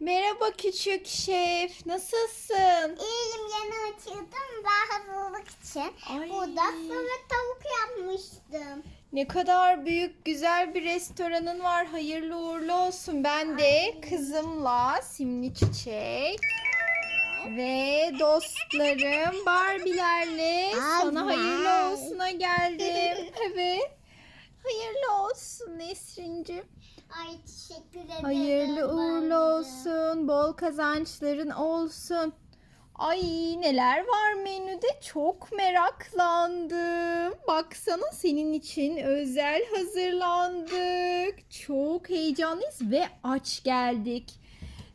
Merhaba küçük şef. Nasılsın? İyiyim yeni açıldım daha hazırlık için. Ay. Burada sonra tavuk yapmıştım. Ne kadar büyük, güzel bir restoranın var. Hayırlı uğurlu olsun. Ben de kızımla Simli Çiçek ve dostlarım Barbilerle sana Ay. hayırlı olsuna geldim. Evet. Hayırlı olsun Nesrin'cim. Ay teşekkür ederim. Hayırlı uğurlu olsun. Bol kazançların olsun. Ay neler var menüde çok meraklandım. Baksana senin için özel hazırlandık. Çok heyecanlıyız ve aç geldik.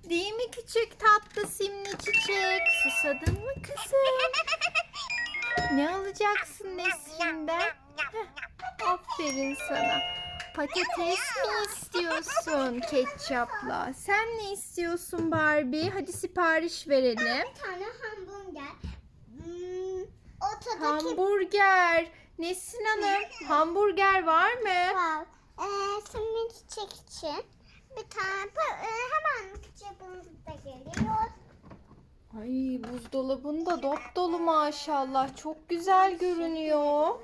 Değil mi küçük tatlı simli çiçek? Susadın mı kızım? Ne alacaksın Nesrin'den? Heh, Aferin sana. Patates mi istiyorsun ketçapla? Sen ne istiyorsun Barbie? Hadi sipariş verelim. Bir tane hamburger. Hmm, ortadaki Hamburger. Nesin Hanım, hamburger var mı? var. Ee, şimdi çiçek için. Bir tane e, hemen cebimiz de geliyor. Ay buzdolabında dop dolu maşallah. Çok güzel görünüyor.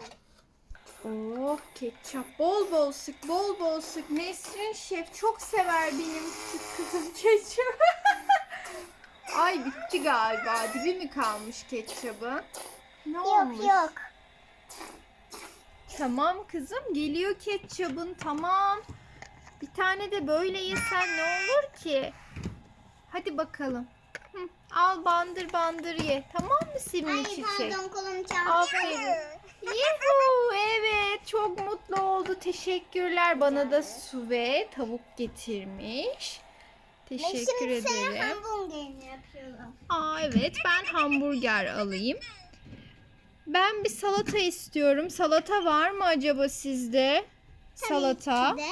Oh ketçap bol bol sık bol bol sık. Nesrin şef çok sever benim küçük kızım ketçap. Ay bitti galiba. Dibi mi kalmış ketçabın? Ne olmuş? Yok yok. Tamam kızım geliyor ketçabın tamam. Bir tane de böyle yesen ne olur ki? Hadi bakalım. Hı, al bandır bandır ye. Tamam mı Simli Ay Çiçek? pardon kolum çarptı. Aferin. Yuhu Teşekkürler. Bana da su ve tavuk getirmiş. Ben Teşekkür şimdi senin ederim. hamburgerini yapıyorum. Aa evet ben hamburger alayım. Ben bir salata istiyorum. Salata var mı acaba sizde? Salata. Tabii ki de.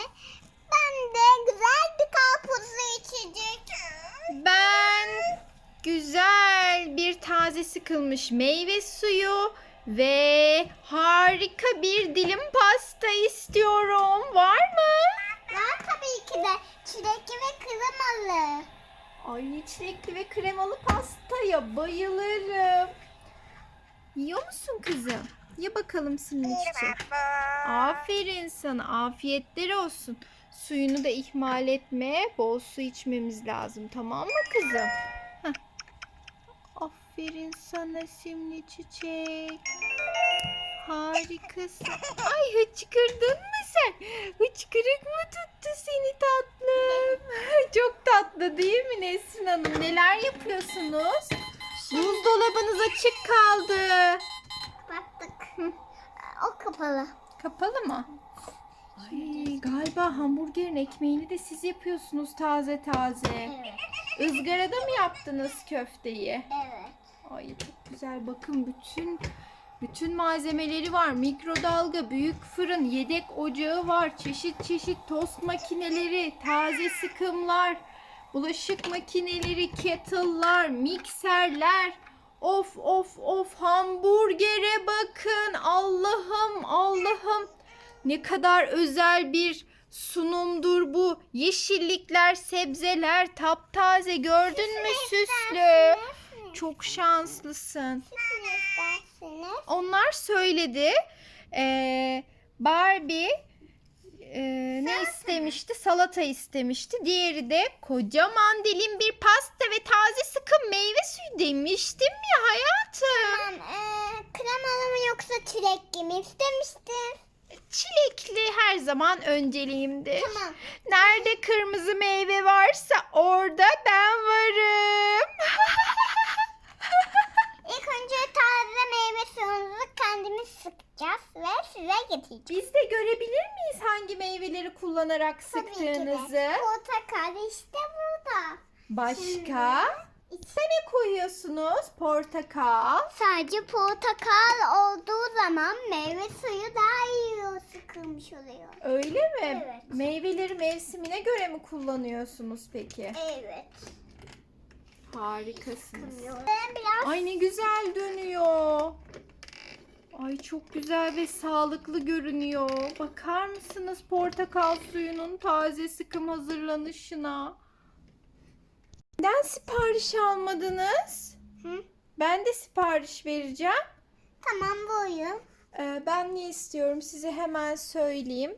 Ben de güzel bir karpuzlu içecek. Ben güzel bir taze sıkılmış meyve suyu ve harika bir dilim pasta istiyorum. Var mı? Var tabii ki de çilekli ve kremalı. Ay çilekli ve kremalı pastaya bayılırım. Yiyor musun kızım? Ye bakalım simli çiçek. Aferin sana. Afiyetler olsun. Suyunu da ihmal etme. Bol su içmemiz lazım. Tamam mı kızım? Aferin sana simli çiçek. Harikasın. Ay hıçkırdın mı sen? Hıçkırık mı tuttu seni tatlım? Çok tatlı değil mi Nesrin Hanım? Neler yapıyorsunuz? Buzdolabınız açık kaldı. Baktık. O kapalı. Kapalı mı? Ay, galiba hamburgerin ekmeğini de siz yapıyorsunuz taze taze. Evet. Izgarada mı yaptınız köfteyi? Evet. Ay çok güzel. Bakın bütün bütün malzemeleri var. Mikrodalga, büyük fırın, yedek ocağı var. Çeşit çeşit tost makineleri, taze sıkımlar, bulaşık makineleri, kettle'lar, mikserler. Of of of hamburgere bakın. Allah'ım Allah'ım. Ne kadar özel bir sunumdur bu. Yeşillikler, sebzeler, taptaze gördün mü süslü? Çok şanslısın. Onlar söyledi. Ee, Barbie e, ne istemişti? Salata istemişti. Diğeri de kocaman dilim bir pasta ve taze sıkım meyve suyu demiştim ya hayatım. Tamam. Ee, kremalı mı yoksa çilekli mi istemiştin? Çilekli her zaman önceliğimdir. Tamam. Nerede kırmızı meyve varsa orada ben varım. İlk önce suyumuzu kendimiz sıkacağız ve size getireceğiz. Biz de görebilir miyiz hangi meyveleri kullanarak Tabii ki de. sıktığınızı? Portakal işte burada. Başka? Ne koyuyorsunuz? Portakal. Sadece portakal olduğu zaman meyve suyu daha iyi sıkılmış oluyor. Öyle mi? Evet. Meyveleri mevsimine göre mi kullanıyorsunuz peki? Evet. Harikasınız. Ay ne güzel dönüyor. Ay çok güzel ve sağlıklı görünüyor. Bakar mısınız portakal suyunun taze sıkım hazırlanışına? Neden sipariş almadınız? Hı? Ben de sipariş vereceğim. Tamam buyurun. Ee, ben ne istiyorum size hemen söyleyeyim.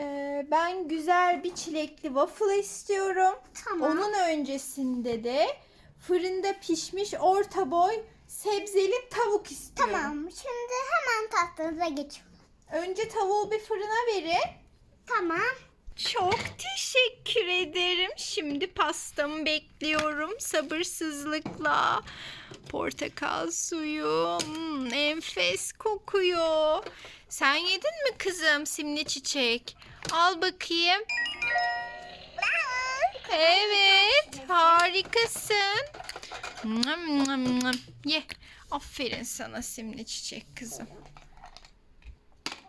Ee, ben güzel bir çilekli waffle istiyorum. Tamam. Onun öncesinde de fırında pişmiş orta boy sebzeli tavuk istiyorum. Tamam. Şimdi hemen tatlınıza geçiyorum. Önce tavuğu bir fırına verin. Tamam. Çok teşekkür ederim. Şimdi pastamı bekliyorum sabırsızlıkla. Portakal suyu hmm, enfes kokuyor. Sen yedin mi kızım simli çiçek? Al bakayım. Evet, harikasın. Ye. Aferin sana simli çiçek kızım.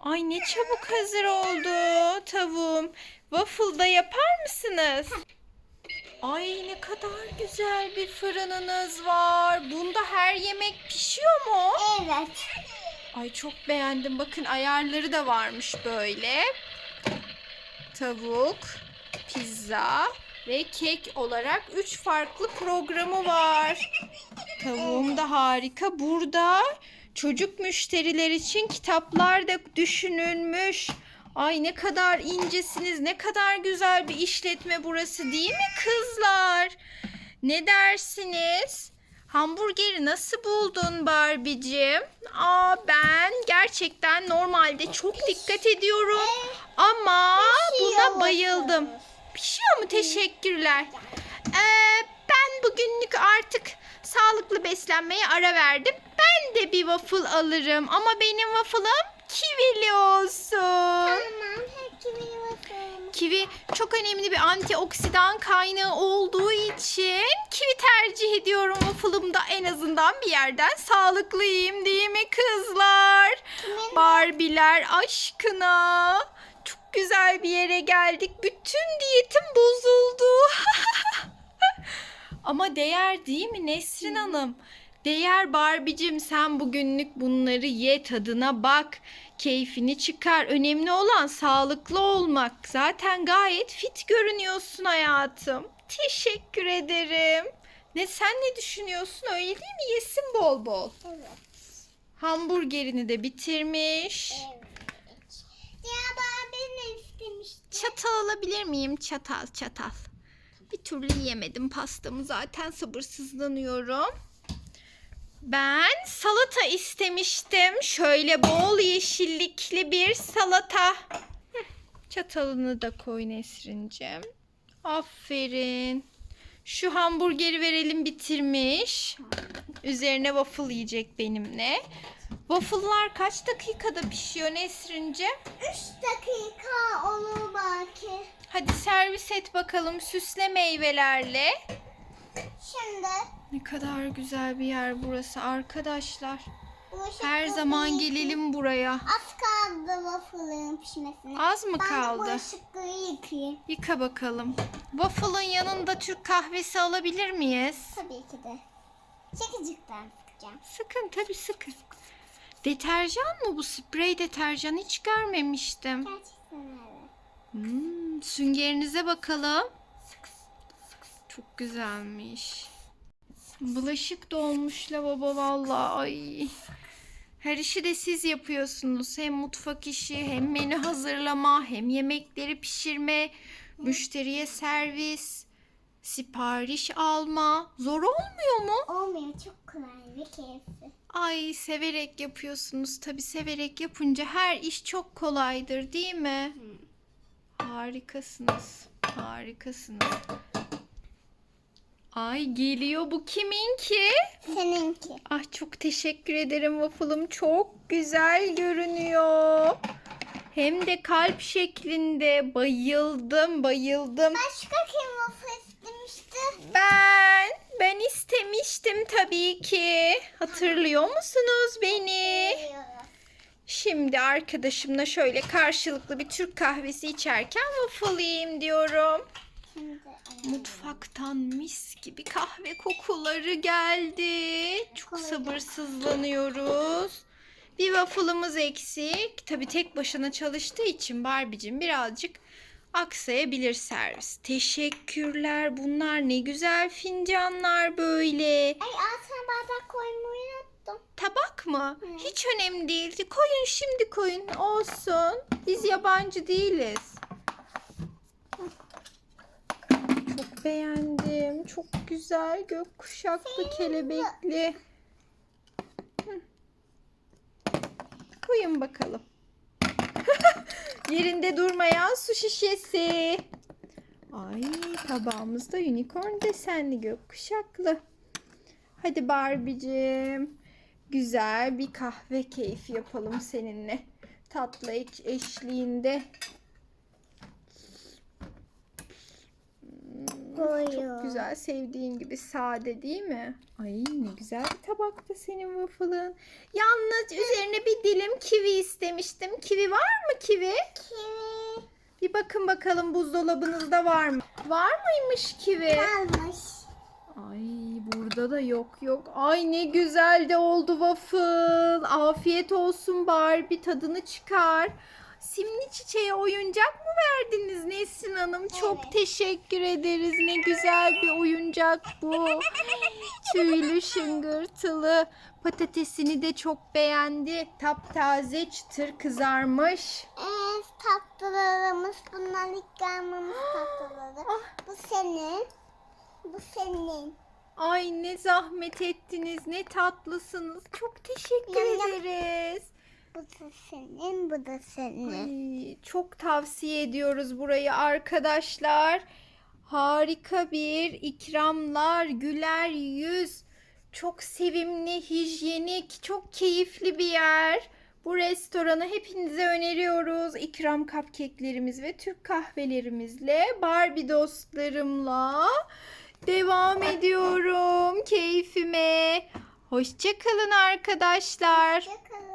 Ay ne çabuk hazır oldu tavuğum. Waffle da yapar mısınız? Ay ne kadar güzel bir fırınınız var. Bunda her yemek pişiyor mu? Evet. Ay çok beğendim. Bakın ayarları da varmış böyle. Tavuk, pizza ve kek olarak 3 farklı programı var. Tavuğum da harika. Burada çocuk müşteriler için kitaplar da düşünülmüş. Ay ne kadar incesiniz. Ne kadar güzel bir işletme burası değil mi kızlar? Ne dersiniz? Hamburgeri nasıl buldun Barbie'cim? Aa ben gerçekten normalde çok dikkat ediyorum ama buna bayıldım. Pişiyor mu? Teşekkürler. Ee, ben bugünlük artık sağlıklı beslenmeye ara verdim. Ben de bir waffle alırım ama benim waffle'ım kivili olsun. Tamam. Kivi çok önemli bir antioksidan kaynağı olduğu için kivi tercih ediyorum waffle'ımda en azından bir yerden sağlıklıyım değil mi kızlar? Kimin? Barbie'ler aşkına. Çok güzel bir yere geldik. Bütün diyetim bozuldu. Ama değer değil mi Nesrin Hanım? Değer Barbie'cim sen bugünlük bunları ye tadına bak. Keyfini çıkar. Önemli olan sağlıklı olmak. Zaten gayet fit görünüyorsun hayatım. Teşekkür ederim. Ne sen ne düşünüyorsun öyle değil mi? Yesin bol bol. Evet. Hamburgerini de bitirmiş. Evet. Ya Barbie ne istemişti? Çatal alabilir miyim? Çatal çatal. Bir türlü yemedim pastamı zaten sabırsızlanıyorum. Ben salata istemiştim. Şöyle bol yeşillikli bir salata. Çatalını da koy Nesrin'cim. Aferin. Şu hamburgeri verelim bitirmiş. Üzerine waffle yiyecek benimle. Waffle'lar kaç dakikada pişiyor Nesrin'cim? 3 dakika olur belki. Hadi servis et bakalım süsle meyvelerle. Şimdi Ne kadar güzel bir yer burası arkadaşlar. bulaşık Her zaman gelelim buraya. Az kaldı waffle'ın pişmesine. Az mı Ben kaldı? bulaşıkları yıkayayım. Yıka bakalım. Waffle'ın yanında Türk kahvesi alabilir miyiz? Tabii ki de. Çekicikten sıkacağım. Sıkın tabii sıkın. Deterjan mı bu? Sprey deterjan hiç görmemiştim. Gerçekten öyle. Hmm, süngerinize bakalım. Çok güzelmiş. Bulaşık dolmuş lavabo valla. Ay. Her işi de siz yapıyorsunuz. Hem mutfak işi, hem menü hazırlama, hem yemekleri pişirme, müşteriye servis, sipariş alma. Zor olmuyor mu? Olmuyor çok kolay ve keyifli. Ay severek yapıyorsunuz. Tabii severek yapınca her iş çok kolaydır değil mi? Harikasınız. Harikasınız. Ay geliyor bu kimin ki? Seninki. Ah çok teşekkür ederim waffle'ım. Çok güzel görünüyor. Hem de kalp şeklinde. Bayıldım, bayıldım. Başka kim waffle istemişti? Ben, ben istemiştim tabii ki. Hatırlıyor musunuz beni? Şimdi arkadaşımla şöyle karşılıklı bir Türk kahvesi içerken waffle yiyeyim diyorum. Mutfaktan mis gibi kahve kokuları geldi. Çok sabırsızlanıyoruz. Bir waffle'ımız eksik. Tabii tek başına çalıştığı için Barbie'cim birazcık aksayabilir servis. Teşekkürler. Bunlar ne güzel fincanlar böyle. Ay altına bardak koymayı unuttum. Tabak mı? Hı. Hiç önemli değil. Koyun şimdi koyun. Olsun. Biz yabancı değiliz. Çok beğendim. Çok güzel gökkuşaklı kelebekli. Hı. Koyun bakalım. Yerinde durmayan su şişesi. Ay tabağımızda unicorn desenli gökkuşaklı. Hadi Barbie'cim. Güzel bir kahve keyfi yapalım seninle. Tatlı eş- eşliğinde. Koyun. Çok güzel. Sevdiğin gibi sade değil mi? Ay ne güzel bir tabakta senin waffle'ın. Yalnız üzerine bir dilim kivi istemiştim. Kivi var mı kivi? Kivi Bir bakın bakalım buzdolabınızda var mı? Var mıymış kivi? kalmış. Ay burada da yok yok. Ay ne güzel de oldu waffle. Afiyet olsun Barbie tadını çıkar. Simli çiçeğe oyuncak mı verdiniz Nesin Hanım? Çok Evet. teşekkür ederiz. Ne güzel bir oyuncak bu. Tüylü şıngırtılı. Patatesini de çok beğendi. Taptaze çıtır kızarmış. Ee, tatlılarımız bunlar ilk gelmemiz tatlıları. Ah. Bu senin. Bu senin. Ay ne zahmet ettiniz. Ne tatlısınız. Çok teşekkür Yum, yum. ederiz. Bu da senin. Bu da senin. Ay, çok tavsiye ediyoruz burayı arkadaşlar. Harika bir ikramlar, güler yüz. Çok sevimli, hijyenik, çok keyifli bir yer. Bu restoranı hepinize öneriyoruz. İkram cupcake'lerimiz ve Türk kahvelerimizle, Barbie dostlarımla devam ediyorum keyfime. Hoşçakalın arkadaşlar. Hoşça